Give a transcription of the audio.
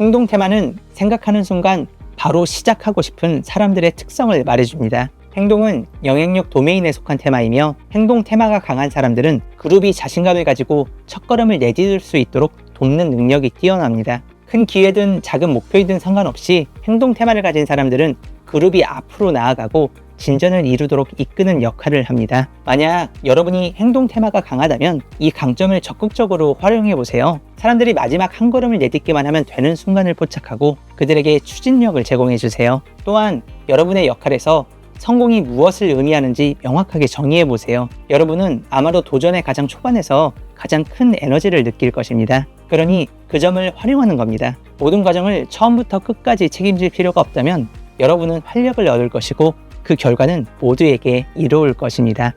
행동 테마는 생각하는 순간 바로 시작하고 싶은 사람들의 특성을 말해줍니다. 행동은 영향력 도메인에 속한 테마이며 행동 테마가 강한 사람들은 그룹이 자신감을 가지고 첫걸음을 내디딜 수 있도록 돕는 능력이 뛰어납니다. 큰 기회든 작은 목표이든 상관없이 행동 테마를 가진 사람들은 그룹이 앞으로 나아가고 진전을 이루도록 이끄는 역할을 합니다. 만약 여러분이 행동 테마가 강하다면 이 강점을 적극적으로 활용해 보세요. 사람들이 마지막 한 걸음을 내딛기만 하면 되는 순간을 포착하고 그들에게 추진력을 제공해 주세요. 또한 여러분의 역할에서 성공이 무엇을 의미하는지 명확하게 정의해 보세요. 여러분은 아마도 도전의 가장 초반에서 가장 큰 에너지를 느낄 것입니다. 그러니 그 점을 활용하는 겁니다. 모든 과정을 처음부터 끝까지 책임질 필요가 없다면 여러분은 활력을 얻을 것이고 그 결과는 모두에게 이로울 것입니다.